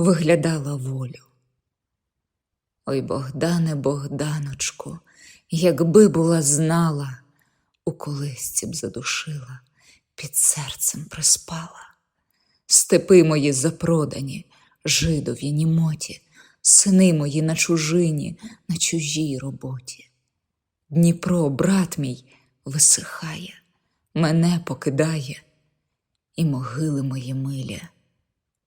виглядала волю. Ой, Богдане, Богданочку, якби була знала, у колисці б задушила, під серцем приспала. Степи мої запродані, жидові німоті, сини мої на чужині, на чужій роботі. Дніпро, брат мій, висихає, мене покидає, і могили мої милі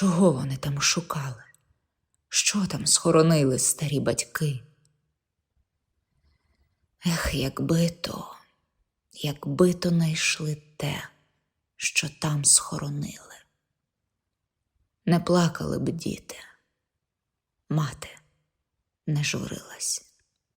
Чого вони там шукали? Що там схоронили старі батьки? Ех, якби то, якби то знайшли те, що там схоронили. Не плакали б діти, мати не журилась.